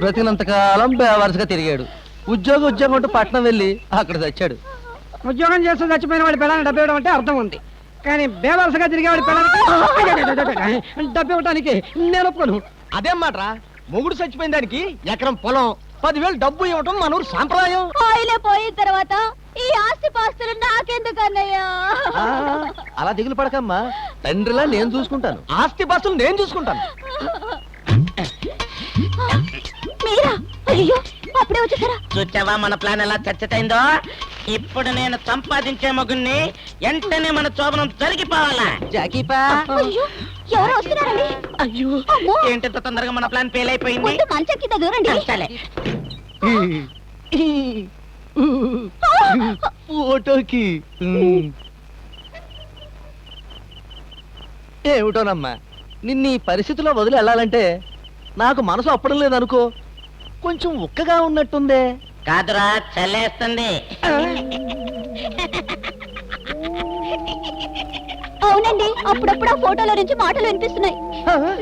బ్రతికినంతకాలం వరుసగా తిరిగాడు. ఉద్యోగం ఉద్యోగం అంటూ పట్నం వెళ్ళి అక్కడ చచ్చాడు ఉద్యోగం చేస్తూ చచ్చిపోయిన వాడి పిల్లల్ని డబ్బు ఇవ్వడం అంటే అర్థం ఉంది. కానీ బేవలసగా తిరిగే వాడి పిల్లలకి డబ్బు ఇవ్వడానికి నేను ఒప్పుకోను. అదేం మాట్రా మొగుడు చచ్చిపోయిన దానికి ఎకరం పొలం పదివేలు డబ్బు ఇవ్వటం మన ఊరు సాంప్రదాయం. ఆయిలే పోయిన తర్వాత ఈ ఆస్తి పాస్తులు నాకెందుకు అన్నయ్యా అలా దిగులు పడకమ్మా. తండ్రిలా నేను చూసుకుంటాను. ఆస్తి పాస్తులు నేను చూసుకుంటాను. మీరా అయ్యో అప్పుడే వచ్చేసారా? చూచావా మన ప్లాన్ ఎలా చచ్చటైందో ఇప్పుడు నేను సంపాదించే మగుణ్ణి వెంటనే మన శోభనం జరిగిపోవాలా జాకీపా. అయ్యో ఎవరో వస్తున్నారండి? అయ్యో. అమ్మో. ఏంటింత తొందరగా మన ప్లాన్ ఫెయిల్ అయిపోయింది? ముందు మంచం కింద దూరండి. సరే. ఫోటోకి. ఏమిటోనమ్మా నిన్న ఈ పరిస్థితిలో వదిలి వెళ్ళాలంటే నాకు మనసు అప్పడం లేదనుకో కొంచెం ఉక్కగా ఉన్నట్టుందే. కాదురా చల్లేస్తుంది. అవునండి అప్పుడప్పుడు ఆ ఫోటోలో నుంచి మాటలు వినిపిస్తున్నాయి.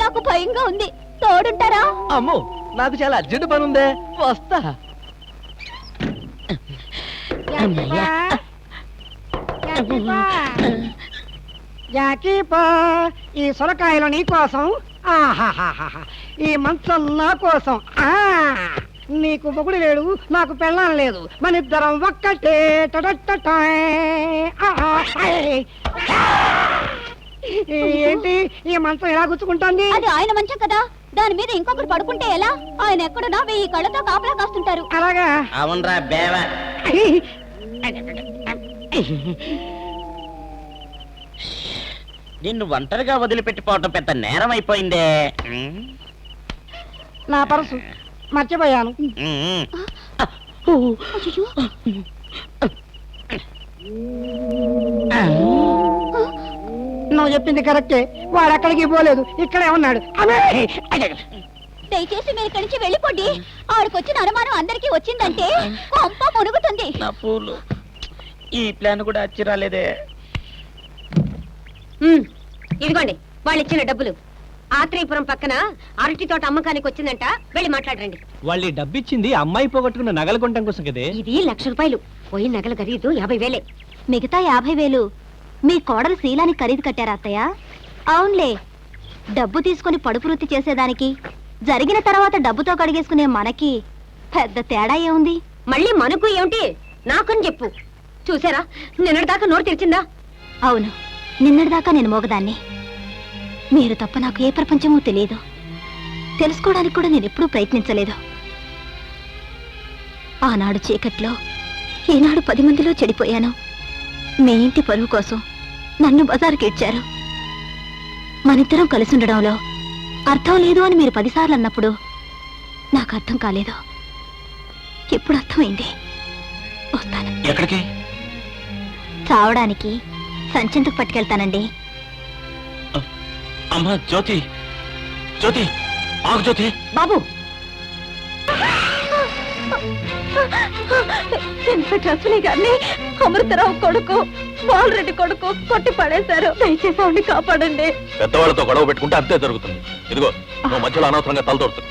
నాకు భయంగా ఉంది. తోడుంటారా? అమ్మో నాకు చాలా అర్జెంట్ పని ఉందే వస్తా జాకీపా ఈ సొరకాయలు నీ కోసం. ఆహాహాహా. ఈ మంచం నా కోసం. ఆ నీకు మొగుడు లేడు నాకు పెళ్ళాం లేదు. మన ఇద్దరం ఒక్కటే. ఏంటి? ఈ మంచం ఎలా గుచ్చుకుంటుంది? అది ఆయన మంచం కదా. దాని మీద ఇంకొకరు పడుకుంటే ఎలా? ఆయన ఎక్కడున్నా వెయ్యి కళ్ళతో కాపలా కాస్తుంటారు. అలాగా? అవునరా బేవ. నిన్ను ఒంటరిగా వదిలిపెట్టిపోవటం పెద్ద నేరం అయిపోయిందే. నా పర్సు మర్చిపోయాను. నువ్వు చెప్పింది కరెక్టే. వాడు అక్కడికి పోలేదు. ఇక్కడే ఉన్నాడు. అమే! దయచేసి మీరు ఇక్కడి నుంచి వెళ్ళిపోండి. ఆవిడకొచ్చిన అనుమానం అందరికీ వచ్చిందంటే కొంప మునుగుతుంది. నా పూలు. ఈ ప్లాన్ కూడా వచ్చి రాలేదే. ఇదిగోండి వాళ్ళు ఇచ్చిన డబ్బులు. ఆత్రేయపురం పక్కన అరటి తోట అమ్మకానికి వచ్చిందంట. వెళ్ళి మాట్లాడండి వాళ్ళు డబ్బిచ్చింది అమ్మాయి పోగొట్టుకున్న నగల కొనటం కోసం కదే? ఇది లక్ష రూపాయలు. పోయి నగల ఖరీదు యాభై వేలే. మిగతా యాభై వేలు మీ కోడలు శీలానికి ఖరీదు కట్టారా అత్తయ్య? అవునులే. డబ్బు తీసుకొని పడుపు వృత్తి చేసేదానికి జరిగిన తర్వాత డబ్బుతో కడిగేసుకునే మనకి పెద్ద తేడా ఏముంది? మళ్ళీ మనకు ఏమిటి? నాకని చెప్పు. చూసారా? నిన్నటిదాకా నోరు తెరిచిందా? అవును. నిన్నటిదాకా నేను మోగదాన్ని. మీరు తప్ప నాకు ఏ ప్రపంచమో తెలియదు. తెలుసుకోవడానికి కూడా నేను ఎప్పుడూ ప్రయత్నించలేదు. ఆనాడు చీకట్లో ఈనాడు పది మందిలో చెడిపోయాను. మీ ఇంటి పరువు కోసం నన్ను బజారుకి ఇచ్చారు. మనిద్దరం కలిసి ఉండడంలో అర్థం లేదు అని మీరు పదిసార్లు అన్నప్పుడు నాకు అర్థం కాలేదు. ఇప్పుడు అర్థమైంది? వస్తాను. ఎక్కడికి? చావడానికి సంచెందుకు పట్టుకెళ్తానండి. అమ్మా జ్యోతి. జ్యోతి ఆగు జ్యోతి. బాబు. ఇన్స్పెక్టర్ గారిని అమృతరావు కొడుకు బాలరెడ్డి కొడుకు కొట్టి పడేశారు. దయచేసి ఆవిడని కాపాడండి. పెద్దవాళ్ళతో గొడవ పెట్టుకుంటే అంతే జరుగుతుంది. ఇదిగో నువ్వు మధ్యలో అనవసరంగా తలదొరుతుంది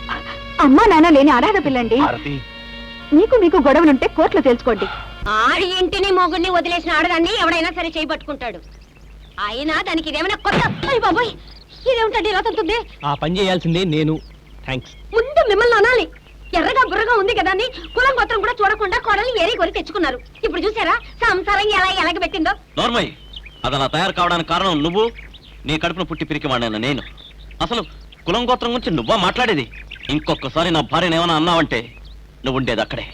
అమ్మా నాన్న లేని అనాథ పిల్లండి. భారతి మీకు మీకు గొడవలుంటే కోర్టులో తెలుసుకోండి ఆడి ఇంటిని మొగుడిని వదిలేసిన ఆడదాన్ని ఎవడైనా సరే చేయబట్టుకుంటాడు అయినా దానికి ఇదేమైనా కొత్త అయ్య బాబోయ్! ఇదేమిటండి ఇలా తంతుంది ఆ పని చేయాల్సిందే నేను. థ్యాంక్స్ ముందు మిమ్మల్ని అనాలి. ఎర్రగా బుర్రగా ఉంది కదా అని కులం గోత్రం కూడా చూడకుండా కోడల్ని ఏరి కొరి తెచ్చుకున్నారు. ఇప్పుడు చూసారా? సంసారం ఎలా ఎలగబెట్టిందో నోర్మయ్ అది అలా తయారు కావడానికి కారణం నువ్వు? నీ కడుపున పుట్టి పిరికి వాడిన నేను. అసలు కులం గోత్రం గురించి నువ్వా మాట్లాడేది? ఇంకొకసారి నా భార్యను ఏమైనా అన్నావంటే నువ్వు ఉండేది అక్కడే.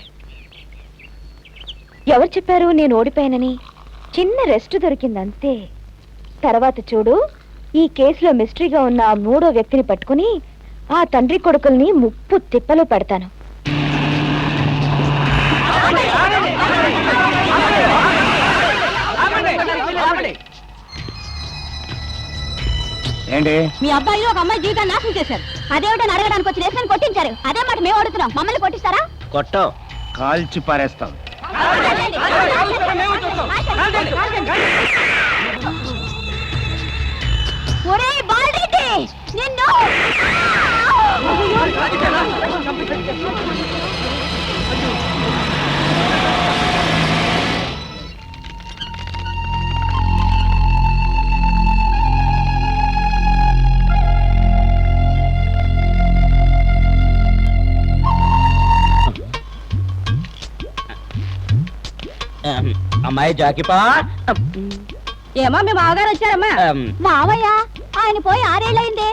ఎవరు చెప్పారు నేను ఓడిపోయానని? చిన్న రెస్ట్ దొరికింది అంతే తర్వాత చూడు. ఈ కేసులో మిస్టరీగా ఉన్న ఆ మూడో వ్యక్తిని పట్టుకుని ఆ తండ్రి కొడుకుల్ని ముప్పు తిప్పలో పెడతాను. ఏంటి? మీ అబ్బాయి ఒక అమ్మాయి జీవితాన్ని నాశనం చేశారు. అదేమిటని అడగడానికి వచ్చి నేషన్ కొట్టించారు. అదే మాట మేము అడుగుతున్నాం. మమ్మల్ని కొట్టిస్తారా? కొట్టో. కాల్చి పారేస్తాం. అమ్మాయి జాకిపా. ఏమా మేము ఆగారు వచ్చారమ్మా. మావయ్యా ఆయన పోయి ఆరేళ్ళైంది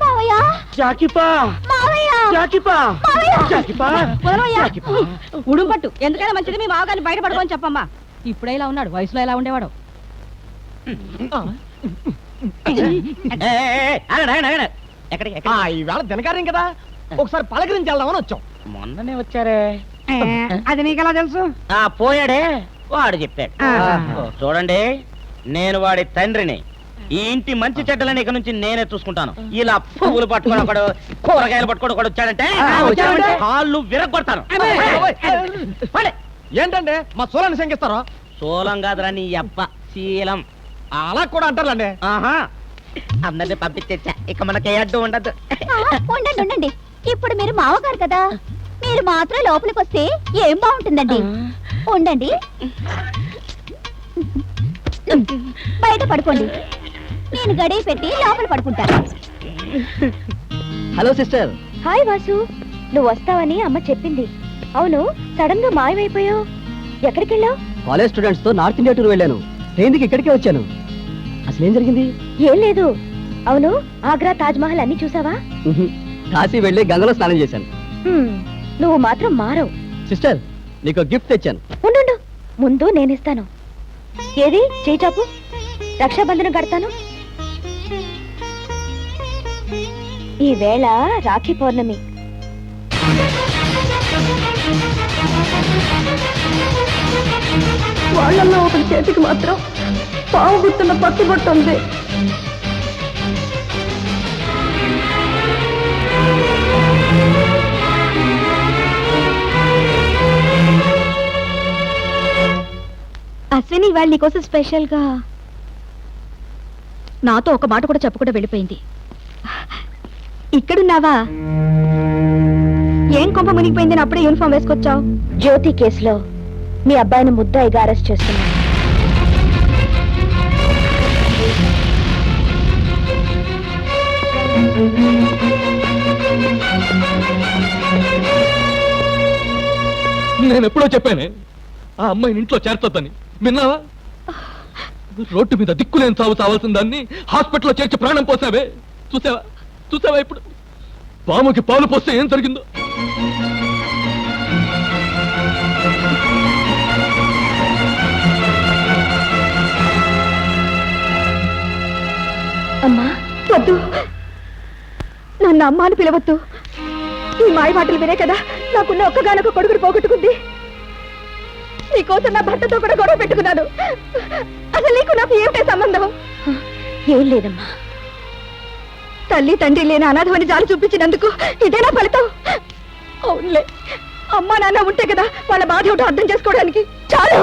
మావయ్య! జాకిపా! మావయ్య! జాకిపా! మావయ్య! జాకిపా! వదలవయ్యా ఉడుం పట్టు. ఎందుకైనా మంచిది మీ మామగారిని బయట పడుకోని చెప్పమ్మా. ఇప్పుడే ఇలా ఉన్నాడు వయసులో ఎలా ఉండేవాడు. ఎక్కడికి ఆ, ఈవేళ దినకార్యం కదా. ఒకసారి పలకరించి వెళ్దామని వచ్చాం. మొన్ననే వచ్చారే. అది నీకెలా తెలుసు? ఆ పోయాడే. వాడు చెప్పాడు. ఆ. చూడండి నేను వాడి తండ్రిని. ఈ ఇంటి మంచి చెడ్డలని ఇక నుంచి నేనే చూసుకుంటాను. ఇలా పువ్వులు పట్టుకొని ఒకడు కూరగాయలు పట్టుకొని ఒకడు వచ్చాడంటే? కాళ్ళు విరగొడతాను. ఏంటంటే మా సోలాన్ని శంకిస్తారా? సోలం కాదురా నీ అబ్బ శీలం. అలా కూడా అంటారులేండి. ఆహా. అందరిని పంపించేచ్చా ఇక మనకి అడ్డు ఉండదు. ఆ, ఉండండి ఉండండి. ఇప్పుడు మీరు మావగారు కదా. మీరు మాత్రం లోపలికి వస్తే ఏం బాగుంటుందండి? ఉండండి. బయట పడుకోండి. నేను గడియ పెట్టి లోపల పడుకుంటాను. Hello sister. హాయ్ వాసు. నువ్వు వస్తావని అమ్మ చెప్పింది. అవును సడన్గా మాయమైపోయావు. ఎక్కడికి వెళ్ళావు కాలేజ్ స్టూడెంట్స్తో నార్త్ ఇండియా టూర్ వెళ్ళాను. ట్రైన్కి ఇక్కడికే వచ్చాను. అసలు ఏం జరిగింది? ఏం లేదు. అవును ఆగ్రా తాజ్ మహల్ అన్ని చూసావా. కాశీ వెళ్ళి గంగలో స్నానం చేశాను. నువ్వు మాత్రం మారవు. సిస్టర్ నీకు గిఫ్ట్ తెచ్చాను. ఉండు. ముందు నేనిస్తాను. ఏది? చేయి చాపు. రక్షాబంధనం కడతాను. ఈ వేళ రాఖీ పౌర్ణమి. వాళ్ళల్లో ఒకరి చేతికి మాత్రం పావు గుర్తున్న పట్టు బొట్టు ఉంది. అశ్విని ఇవాళ నీకోసం స్పెషల్గా నాతో ఒక మాట కూడా చెప్పకుండా వెళ్ళిపోయింది. ఇక్కడున్నావా? ఏం కొంప మునిగిపోయిందని అప్పుడే యూనిఫామ్ వేసుకొచ్చావు? జ్యోతి కేసులో మీ అబ్బాయిని ముద్దాయిగా అరెస్ట్ చేస్తున్నా. నేను ఎప్పుడో చెప్పానే ఆ అమ్మాయిని ఇంట్లో చేర్చొద్దని. విన్నావా? రోడ్డు మీద దిక్కులేని చావు చావాల్సిన దాన్ని హాస్పిటల్లో చేర్చి ప్రాణం పోసావే. చూసావా? చూసావా ఇప్పుడు? పాముకి పాలు పోస్తే ఏం జరిగిందో? అమ్మా వద్దు. నన్ను అమ్మ అని పిలవద్దు. ఈ మాయ మాటలు వినే కదా నాకున్న ఒక్కగానొక్క కొడుకుని పోగొట్టుకుంది. నీకోసం నా భర్తతో కూడా గొడవ పెట్టుకున్నాను. అసలు నీకు నాకు ఏమిటే సంబంధం? ఏం లేదమ్మా. తల్లి తండ్రి లేని అనాథమని జాలి చూపించినందుకు ఇదేనా ఫలితం? అవునులే. అమ్మా నాన్న ఉంటే కదా వాళ్ళ బాధ ఏమిటో అర్థం చేసుకోవడానికి. చాలు!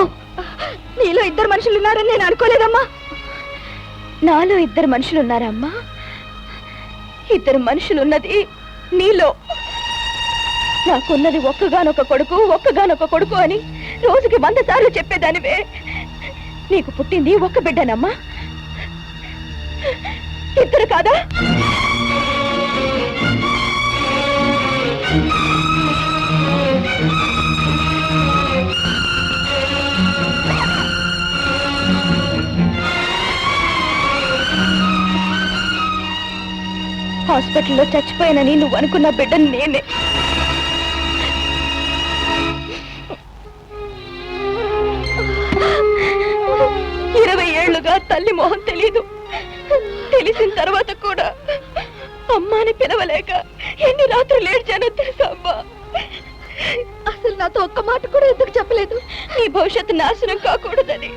నీలో ఇద్దరు మనుషులు ఉన్నారని నేను అనుకోలేదమ్మా. నాలో ఇద్దరు మనుషులు ఉన్నారమ్మా. ఇద్దరు మనుషులు ఉన్నది నీలో. నాకున్నది ఒక్కగానొక్క కొడుకు ఒక్కగానొక్క కొడుకు అని రోజుకి వంద సార్లు చెప్పేదానివే. నీకు పుట్టింది ఒక్క బిడ్డనమ్మా. ఇద్దరు కాదా? హాస్పిటల్లో చచ్చిపోయానని నువ్వు అనుకున్న బిడ్డ నేనే. ఇరవై ఏళ్ళుగా తల్లి మొహం తెలీదు. తెలిసిన తర్వాత కూడా అమ్మాని పిలవలేక ఎన్ని రాత్రులు ఏడ్చానో తెలుసా అమ్మా అసలు నాతో ఒక్క మాట కూడా ఎందుకు చెప్పలేదు? నీ భవిష్యత్తు నాశనం కాకూడదని.